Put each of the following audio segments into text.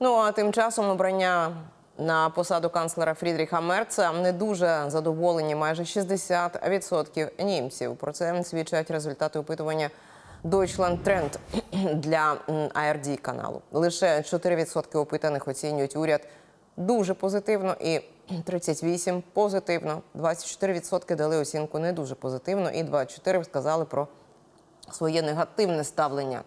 Ну а тим часом обрання на посаду канцлера Фрідріха Мерца не дуже задоволені майже 60% німців. Про це свідчать результати опитування Deutschland Trend для ARD каналу. Лише 4% опитаних оцінюють уряд дуже позитивно і 38% позитивно. 24% дали оцінку не дуже позитивно, і 24% сказали про своє негативне ставлення.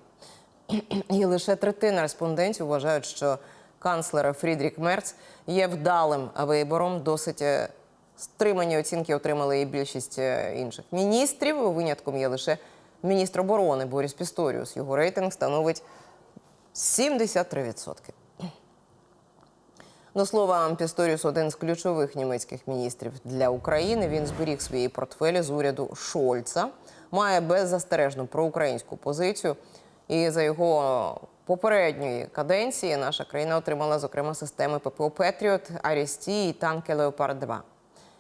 І лише третина респондентів вважають, що канцлер Фрідрік Мерц є вдалим вибором. Досить е, стримані оцінки отримали і більшість е, інших міністрів. Винятком є лише міністр оборони Борис Пісторіус. Його рейтинг становить 73%. До слова, Пісторіус один з ключових німецьких міністрів для України. Він зберіг свої портфелі з уряду Шольца, має беззастережну проукраїнську позицію. І за його попередньої каденції наша країна отримала, зокрема, системи ППО Петріот, Арісті і танки Леопард 2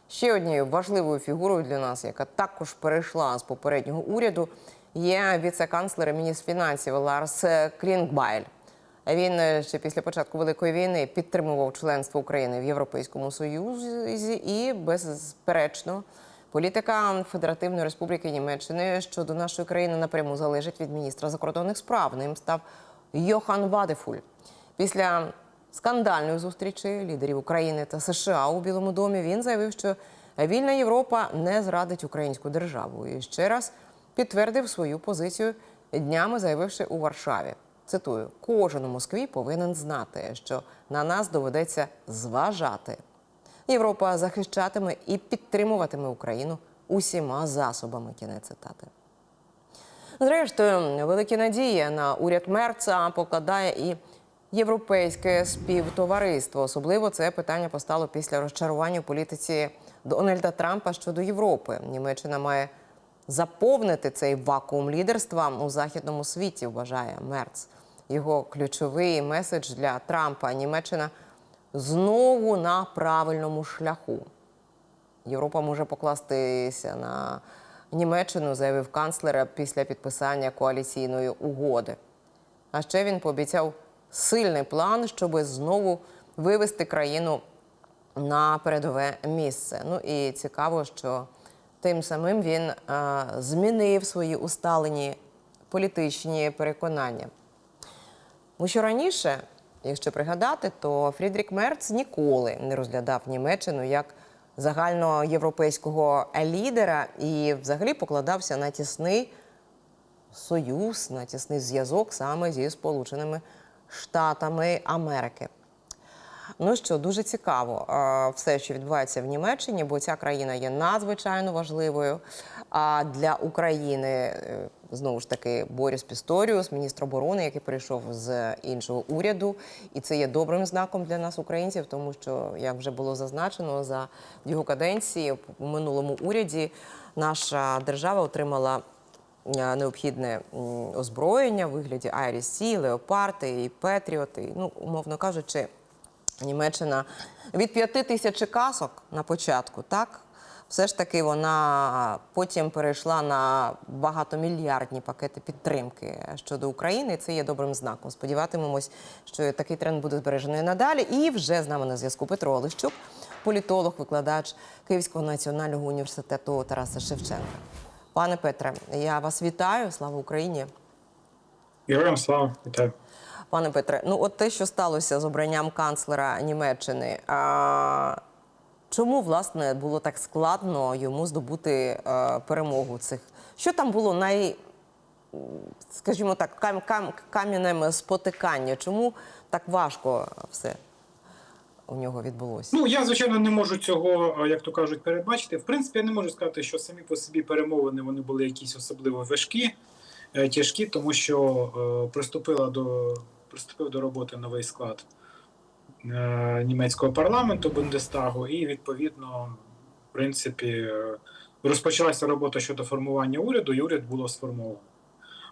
Ще однією важливою фігурою для нас, яка також перейшла з попереднього уряду, є віце-канцлер і міністр фінансів Ларс Клінгбайль. Він е, ще після початку великої війни підтримував членство України в Європейському Союзі і безперечно. Політика Федеративної Республіки Німеччини щодо нашої країни напряму залежить від міністра закордонних справ. Ним став Йохан Вадефуль. Після скандальної зустрічі лідерів України та США у Білому домі він заявив, що вільна Європа не зрадить українську державу. І ще раз підтвердив свою позицію днями, заявивши у Варшаві. Цитую: кожен у Москві повинен знати, що на нас доведеться зважати. Європа захищатиме і підтримуватиме Україну усіма засобами. Кінець цитати. Зрештою, великі надії на уряд Мерца покладає і європейське співтовариство. Особливо це питання постало після розчарування у політиці Дональда Трампа щодо Європи. Німеччина має заповнити цей вакуум лідерства у західному світі, вважає Мерц. Його ключовий меседж для Трампа Німеччина знову на правильному шляху. Європа може покластися на Німеччину, заявив канцлер після підписання коаліційної угоди. А ще він пообіцяв сильний план, щоб знову вивести країну на передове місце. Ну і цікаво, що тим самим він е, змінив свої усталені політичні переконання. Бо що раніше, якщо пригадати, то Фрідрік Мерц ніколи не розглядав Німеччину як загальноєвропейського лідера і взагалі покладався на тісний союз, на тісний зв'язок саме зі Сполученими Штатами Америки. Ну що, дуже цікаво все, що відбувається в Німеччині, бо ця країна є надзвичайно важливою. А для України е, знову ж таки Борис Пісторіус, міністр оборони, який прийшов з іншого уряду, і це є добрим знаком для нас, українців, тому що як вже було зазначено за його каденції у минулому уряді, наша держава отримала е, необхідне озброєння в вигляді IRC, Леопарди і Петріоти. Ну, умовно кажучи. Німеччина від п'яти тисяч касок на початку, так? Все ж таки вона потім перейшла на багатомільярдні пакети підтримки щодо України. Це є добрим знаком. Сподіватимемось, що такий тренд буде збережений надалі. І вже з нами на зв'язку Петро Олещук, політолог, викладач Київського національного університету Тараса Шевченка. Пане Петре, я вас вітаю. Слава Україні! Героям слава, вітаю. Пане Петре, ну от те, що сталося з обранням канцлера Німеччини. А, чому власне було так складно йому здобути а, перемогу цих? Що там було най, скажімо так, кам, кам, кам'янем спотикання? Чому так важко все у нього відбулося? Ну я звичайно не можу цього, е, як то кажуть, передбачити. В принципі, я не можу сказати, що самі по собі перемовини вони були якісь особливо важкі, е, тяжкі, тому що е, приступила до приступив до роботи новий склад е, німецького парламенту Бундестагу, і відповідно, в принципі, е, розпочалася робота щодо формування уряду, і уряд було сформовано.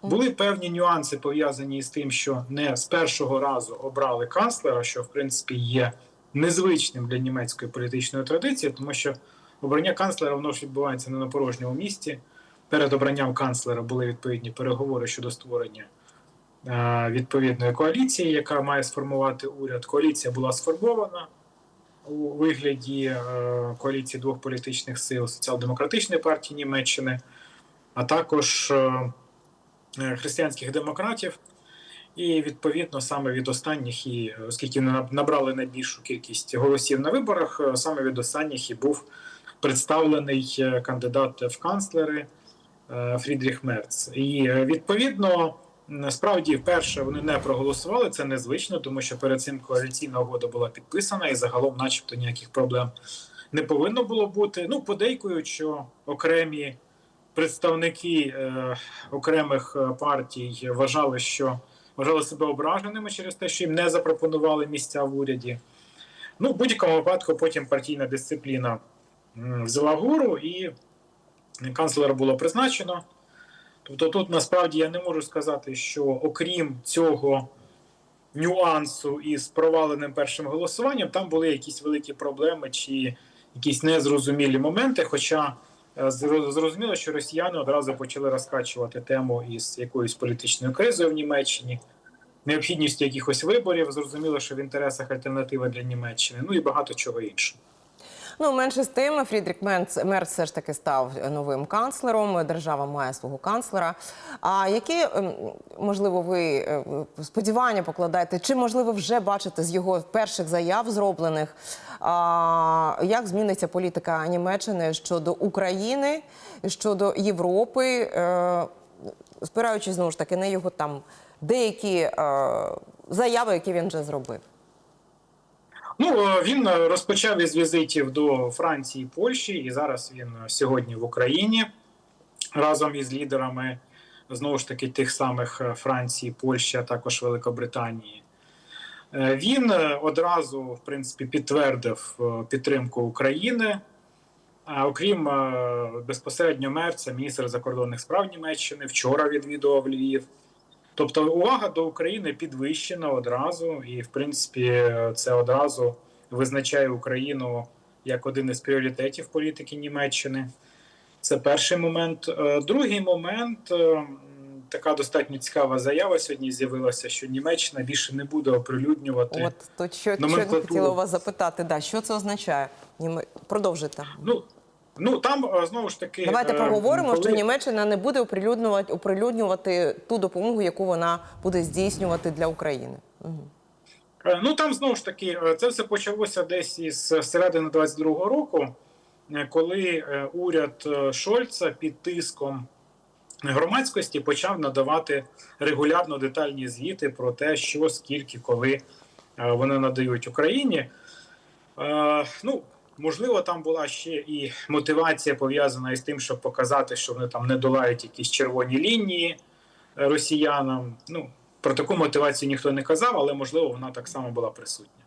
Були певні нюанси пов'язані з тим, що не з першого разу обрали канцлера, що в принципі є незвичним для німецької політичної традиції, тому що обрання канцлера воно ж відбувається не на порожньому місці. Перед обранням канцлера були відповідні переговори щодо створення відповідної коаліції, яка має сформувати уряд. Коаліція була сформована у вигляді е, коаліції двох політичних сил соціал-демократичної партії Німеччини, а також е, е, християнських демократів. І відповідно саме від останніх, і оскільки набрали найбільшу кількість голосів на виборах, е, саме від останніх і був представлений е, кандидат в канцлери е, Фрідріх Мерц. І е, відповідно, насправді, вперше вони не проголосували. Це незвично, тому що перед цим коаліційна угода була підписана, і загалом, начебто, ніяких проблем не повинно було бути. Ну, подейкують, що окремі представники е, окремих е, партій вважали, що вважали себе ображеними через те, що їм не запропонували місця в уряді. Ну, в будь-якому випадку, потім партійна дисципліна взяла гору, і канцлера було призначено. Тобто, тут насправді я не можу сказати, що окрім цього нюансу із проваленим першим голосуванням, там були якісь великі проблеми чи якісь незрозумілі моменти. Хоча е, зрозуміло, що росіяни одразу почали розкачувати тему із якоюсь політичною кризою в Німеччині, необхідністю якихось виборів. Зрозуміло, що в інтересах альтернатива для Німеччини, ну і багато чого іншого. Ну, менше з тим, Фрідрік Мерц, Мерц все ж таки став новим канцлером. Держава має свого канцлера. А які, ем, можливо, ви е, сподівання покладаєте, чи можливо вже бачите з його перших заяв зроблених, а, як зміниться політика Німеччини щодо України, щодо Європи, е, спираючись знову ж таки на його там деякі е, заяви, які він вже зробив? Ну е, він е, розпочав із візитів до Франції, Польщі, і зараз він е, сьогодні в Україні разом із лідерами знову ж таки тих самих Франції, Польщі, а також Великобританії. Він одразу, в принципі, підтвердив підтримку України. Окрім безпосередньо мерця, міністр закордонних справ Німеччини вчора відвідував Львів. Тобто увага до України підвищена одразу, і в принципі це одразу визначає Україну як один із пріоритетів політики Німеччини. Це перший момент. Е, Другий момент е, така достатньо цікава заява сьогодні з'явилася, що Німеччина більше не буде оприлюднювати. От то що, що я хотіла вас запитати, да, що це означає? Продовжуйте. Ну, ну там е, знову ж таки Давайте е, проговоримо, коли- що Німеччина не буде оприлюднювати, оприлюднювати ту допомогу, яку вона буде здійснювати для України. Е, Ну там знову ж таки це все почалося десь із середини 22-го року, коли уряд Шольца під тиском громадськості почав надавати регулярно детальні звіти про те, що скільки, коли вони надають Україні. Ну, можливо, там була ще і мотивація пов'язана із тим, щоб показати, що вони там не долають якісь червоні лінії е, росіянам. Ну, про таку мотивацію ніхто не казав, але можливо вона так само була присутня.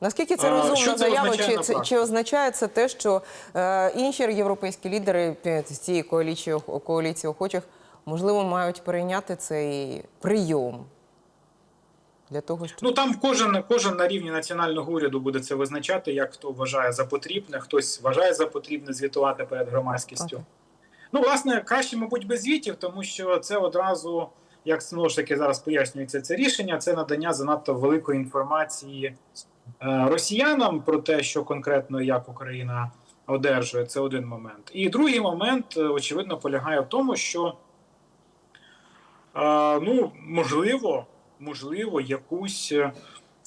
Наскільки це розумна заява? Чи, це- чи означає це те, що е, інші європейські лідери е, з цієї коаліції, коаліції охочих можливо мають перейняти цей прийом для того, щоб Ну там кожен кожен на рівні національного уряду буде це визначати, як хто вважає за потрібне, хтось вважає за потрібне звітувати перед громадськістю. Окей. Ну, власне, краще, мабуть, без звітів, тому що це одразу, як знову ж таки зараз пояснюється це рішення, це надання занадто великої інформації е, росіянам про те, що конкретно як Україна одержує, це один момент. І другий момент, е, очевидно, полягає в тому, що е, ну, можливо, можливо, якусь е,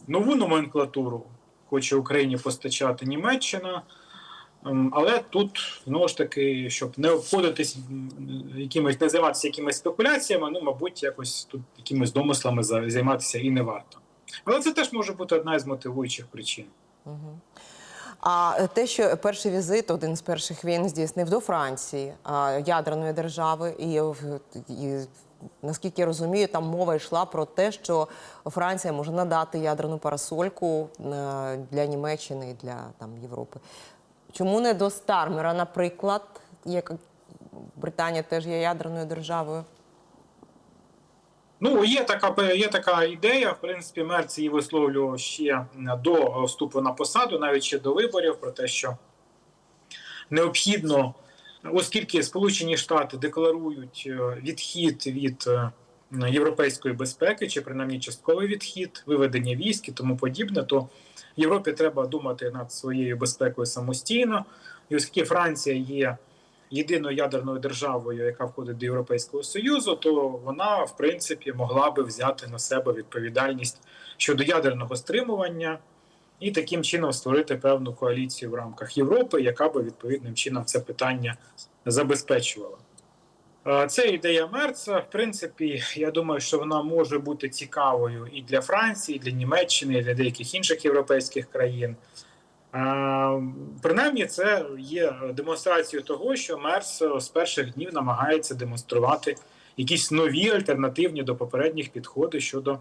нову номенклатуру хоче Україні постачати Німеччина. Ем, Але тут знову ж таки, щоб не обходитись якимись, не займатися якимись спекуляціями, ну, мабуть, якось тут якимись домислами за- займатися і не варто. Але це теж може бути одна із мотивуючих причин. А те, що перший візит, один з перших він здійснив до Франції, ядерної держави, і, в- наскільки я розумію, там мова йшла про те, що Франція може надати ядерну парасольку е, для Німеччини і для там Європи. Чому не до Стармера, наприклад, як Британія теж є ядерною державою? Ну, є така є така ідея. В принципі, Мерц її висловлював ще до вступу на посаду, навіть ще до виборів, про те, що необхідно, оскільки Сполучені Штати декларують е, відхід від е, європейської безпеки, чи принаймні частковий відхід, виведення військ і тому подібне, то Європі треба думати над своєю безпекою самостійно. І оскільки Франція є єдиною ядерною державою, яка входить до Європейського Союзу, то вона, в принципі, могла би взяти на себе відповідальність щодо ядерного стримування і таким чином створити певну коаліцію в рамках Європи, яка би відповідним чином це питання забезпечувала. Е, Це ідея Мерца. В принципі, я думаю, що вона може бути цікавою і для Франції, і для Німеччини, і для деяких інших європейських країн. Е, Принаймні, це є демонстрацією того, що Мерц з перших днів намагається демонструвати якісь нові альтернативні до попередніх підходи щодо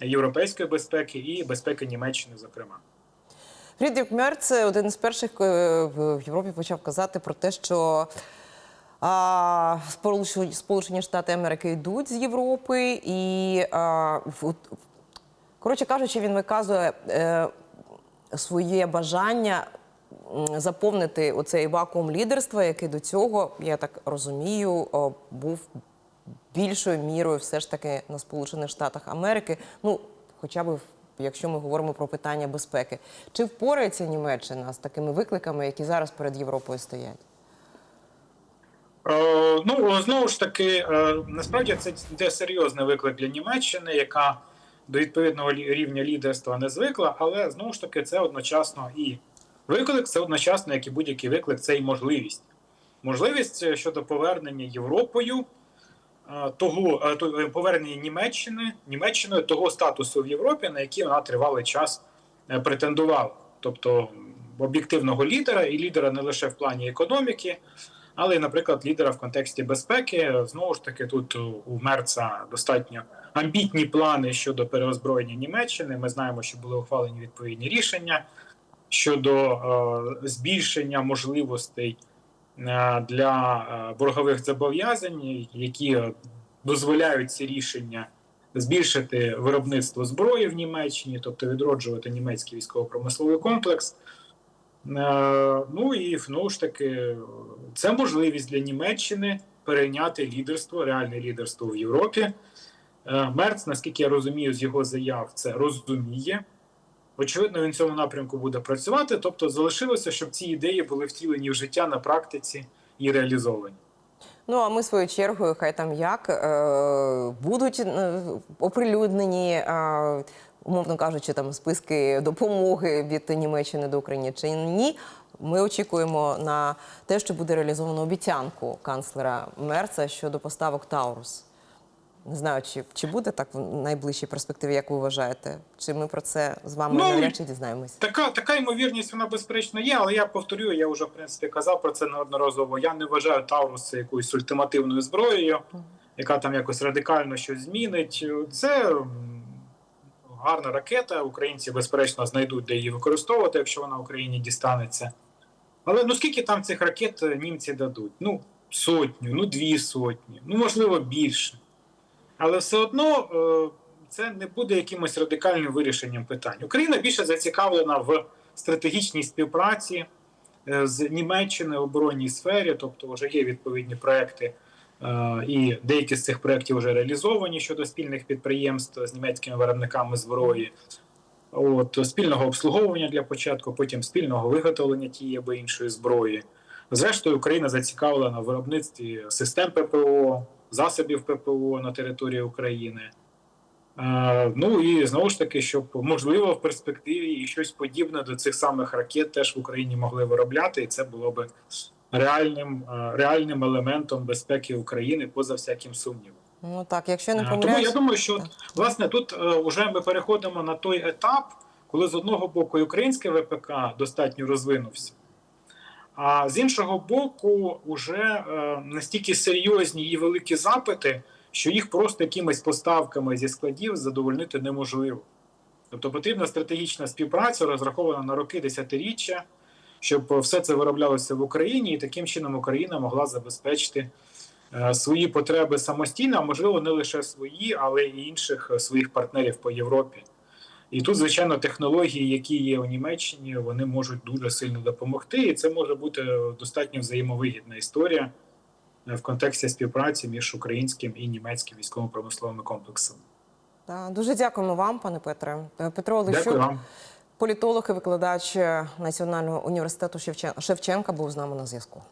європейської безпеки і безпеки Німеччини, зокрема. Фрідріх Мерц один з перших е, в Європі почав казати про те, що а, Сполучені, Штати Америки йдуть з Європи, і а, в- коротше кажучи, він виказує е, своє бажання заповнити оцей вакуум лідерства, який до цього, я так розумію, був більшою мірою все ж таки на Сполучених Штатах Америки. Ну, хоча б якщо ми говоримо про питання безпеки. Чи впорається Німеччина з такими викликами, які зараз перед Європою стоять? Е, Ну знову ж таки, е, насправді це йде серйозний виклик для Німеччини, яка до відповідного рівня лідерства не звикла, але знову ж таки це одночасно і виклик, це одночасно, як і будь-який виклик, це і можливість. Можливість е, щодо повернення Європою того е, повернення Німеччини Німеччиною того статусу в Європі, на який вона тривалий час е, претендувала, тобто об'єктивного лідера і лідера не лише в плані економіки, але й, наприклад, лідера в контексті безпеки. Знову ж таки, тут у Мерца достатньо амбітні плани щодо переозброєння Німеччини. Ми знаємо, що були ухвалені відповідні рішення щодо е, збільшення можливостей для е, боргових зобов'язань, які е, дозволяють ці рішення збільшити виробництво зброї в Німеччині, тобто відроджувати німецький військово-промисловий комплекс. Е, Ну і знову ж таки, це можливість для Німеччини перейняти лідерство, реальне лідерство в Європі. Е, Мерц, наскільки я розумію, з його заяв це розуміє. Очевидно, він в цьому напрямку буде працювати. Тобто, залишилося, щоб ці ідеї були втілені в життя на практиці і реалізовані. Ну а ми своєю чергою, хай там як е, будуть е, оприлюднені, е, умовно кажучи, там списки допомоги від Німеччини до України чи ні. Ми очікуємо на те, що буде реалізовано обіцянку канцлера Мерца щодо поставок Таурус. Не знаю, чи, чи буде так в найближчій перспективі, як ви вважаєте? Чи ми про це з вами Ну, навряд чи дізнаємось? Така, така ймовірність, вона безперечно є, але я повторюю, я вже в принципі казав про це неодноразово. Я не вважаю Таурус якоюсь ультимативною зброєю, яка там якось радикально щось змінить. Це гарна ракета. Українці, безперечно, знайдуть, де її використовувати, якщо вона Україні дістанеться. Але ну скільки там цих ракет е, німці дадуть? Ну, сотню, ну дві сотні, ну можливо більше. Але все одно е, це не буде якимось радикальним вирішенням питань. Україна більше зацікавлена в стратегічній співпраці е, з Німеччиною в оборонній сфері, тобто вже є відповідні проекти, е, і деякі з цих проєктів вже реалізовані щодо спільних підприємств з німецькими виробниками зброї. От спільного обслуговування для початку, потім спільного виготовлення тієї або іншої зброї. Зрештою, Україна зацікавлена в виробництві систем ППО, засобів ППО на території України. Е, ну і знову ж таки, щоб можливо в перспективі і щось подібне до цих самих ракет теж в Україні могли виробляти, і це було би реальним, е, реальним елементом безпеки України поза всяким сумнівом. Ну так, якщо не Е, Тому я думаю, що власне тут вже ми переходимо на той етап, коли з одного боку і українське ВПК достатньо розвинувся, а з іншого боку, вже е, настільки серйозні і великі запити, що їх просто якимись поставками зі складів задовольнити неможливо. Тобто потрібна стратегічна співпраця, розрахована на роки десятиріччя, щоб все це вироблялося в Україні, і таким чином Україна могла забезпечити е, свої потреби самостійно, а можливо, не лише свої, але й інших е, своїх партнерів по Європі. І тут, звичайно, технології, які є у Німеччині, вони можуть дуже сильно допомогти, і це може бути достатньо взаємовигідна історія е, в контексті співпраці між українським і німецьким військово-промисловими комплексами. Дуже дякуємо вам, пане Петре. Е, Петро Олещук, політолог і викладач Національного університету Шевчен- Шевченка, був з нами на зв'язку.